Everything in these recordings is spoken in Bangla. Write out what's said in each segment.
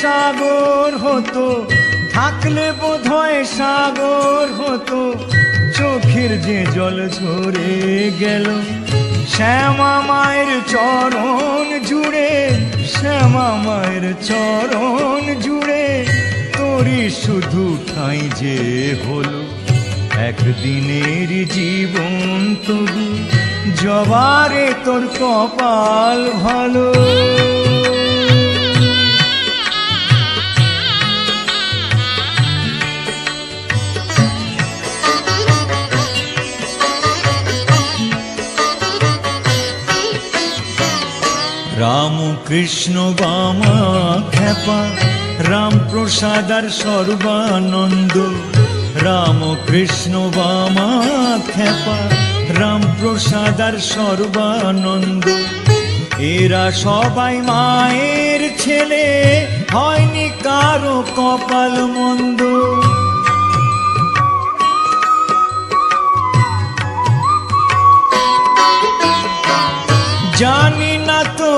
সাগর হতো থাকলে বোধহয় সাগর হতো। চোখের যে জল ঝরে গেল, শ্যামা মায়ের চরণ জুড়ে, শ্যামা মায়ের চরণ জুড়ে তোরই শুধু ঠাঁই যে হলো। একদিনের জীবন তবু, জবারে তোর কপাল ভালো। রাম কৃষ্ণ বামা খ্যাপা, রাম প্রসাদ আর সর্বানন্দ। রাম কৃষ্ণ বামা খ্যাপা, রাম প্রসাদ আর সর্বানন্দ। এরা সবাই মায়ের ছেলে, হয়নি কারও কপাল মন্দ। জানি না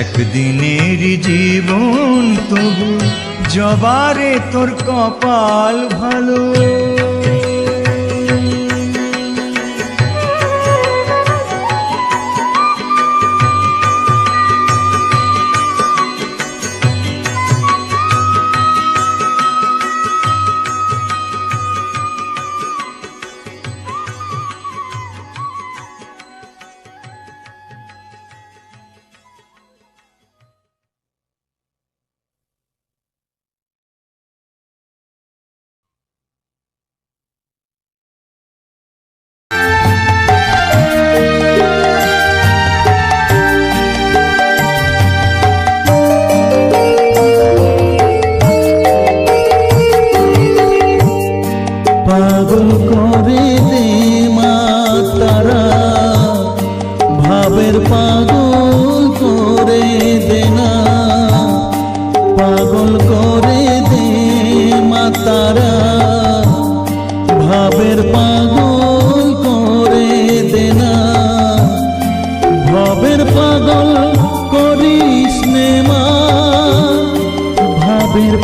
একদিনের জীবন তবু জবারে তোর কপাল ভালো।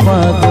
তোমাকে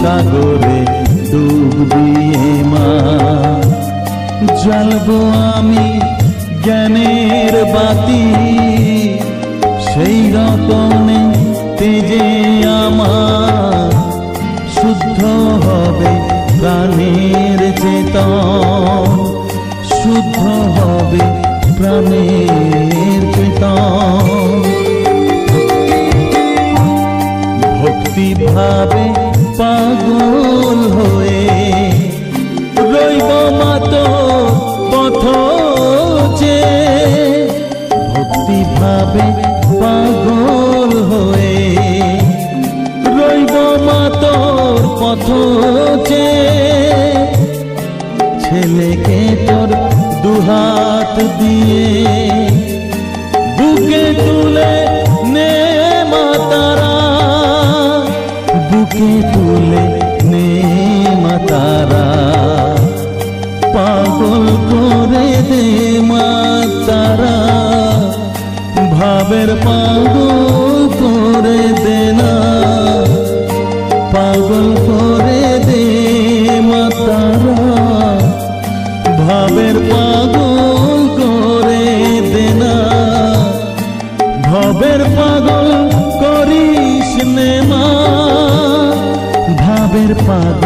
সাগরে ডুব দিয়ে মা। জ্বলব আমি জ্ঞানের বাতি সেই রকম ছেলেকে তোর দুহাত দিয়ে। বুকে তুলে নে মা তারা। বুকে তুলে নে মা তারা। পাগল করে দে মা তারা। ভাবের পাগল ಮಾತ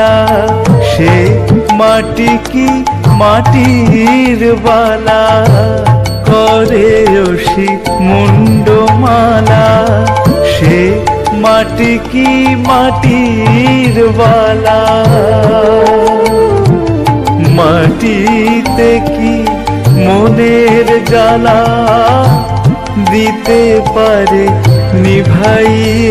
মুন্ডমালা সে মাটি কি মাটির বালা? করে অসি মুন্ডমালা সে মাটি কি মাটির বালা? মাটিতে কি মনের জ্বালা দিতে পারে নিভাইয়ে?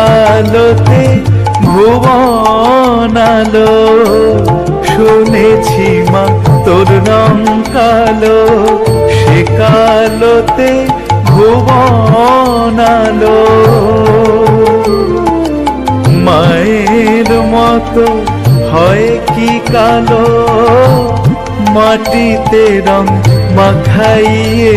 সে কালোতে ভুবন আলো শুনেছি মা তোর রং কালো। সে কালোতে ভুবন আলো মায়ের মতো হয় কি কালো? মাটিতে রং মাখাইয়ে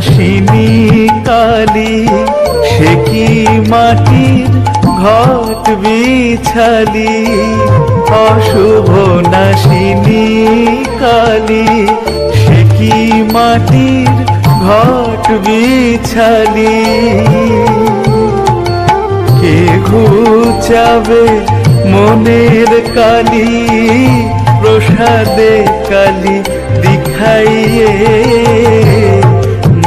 নাশিনী কালী, সে কি মাটির ঘট বিছালি? অশুভ নাশিনী কালী, সে কি মাটির ঘট বিছালি? কে ঘুচাবে মনের কালি, প্রসাদে কালি দিখাইয়ে?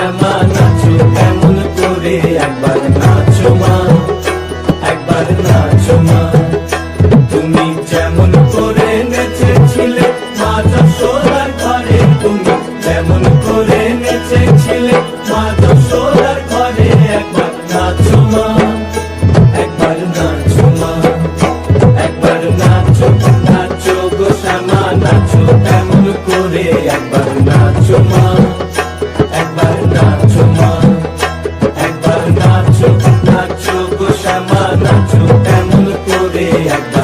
ಸಮಾನ এমন করে একবার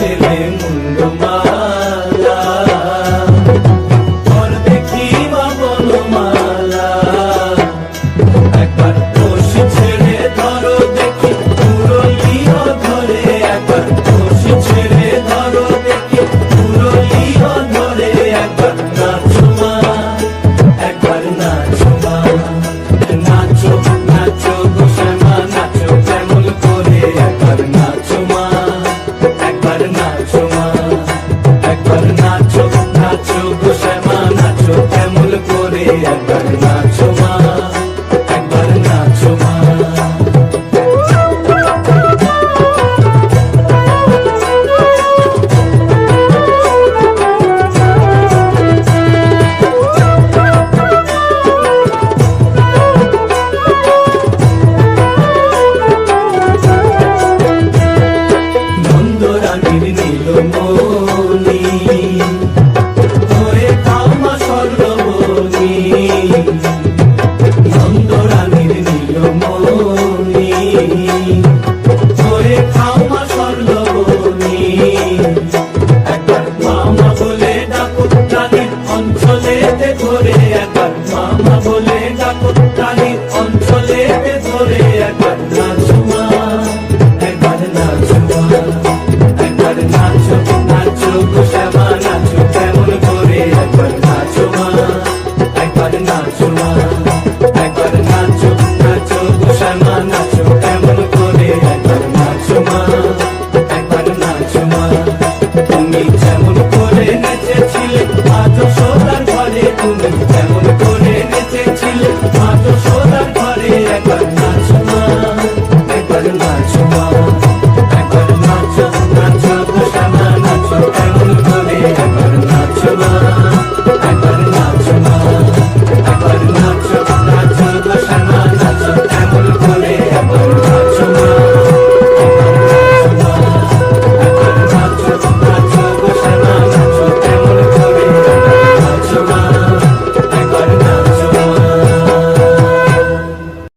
നെഞ്ചിലെ മുണ്ടുമാ জগন্নাথ খাও মাছ Come on, come on.